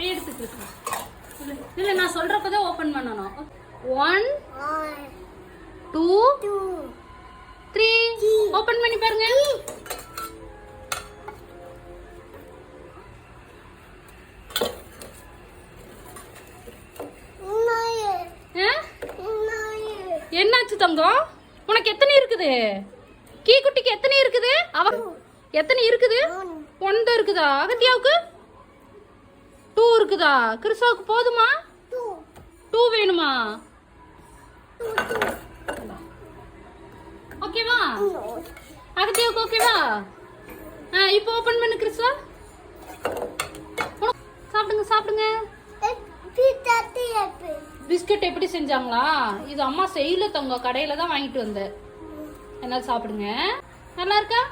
அப்படியே இல்லை நான் சொல்றப்பதான் ஓபன் பண்ணணும். ஒன் டூ த்ரீ ஓபன் பண்ணி பாருங்க. என்னாச்சு தங்கம்? உனக்கு எத்தனை இருக்குது? கீ குட்டிக்கு எத்தனை இருக்குது? அவ எத்தனை இருக்குது? ஒன்று ஒன் தான் இருக்குதா? அகத்தியாவுக்கு? இருக்குதா? கிறிஸ்தாவுக்கு போதுமா? டூ வேணுமா? ஓகேவா அகத்தியாவுக்கு ஓகேவா ஆ இப்போ ஓபன் பண்ணு கிறிஸ்வா சாப்பிடுங்க சாப்பிடுங்க. பிஸ்கட் எப்படி? செஞ்சாங்களா? இது அம்மா செய்யல தங்க கடையில தான் வாங்கிட்டு வந்தேன். என்ன சாப்பிடுங்க. நல்லா இருக்கா?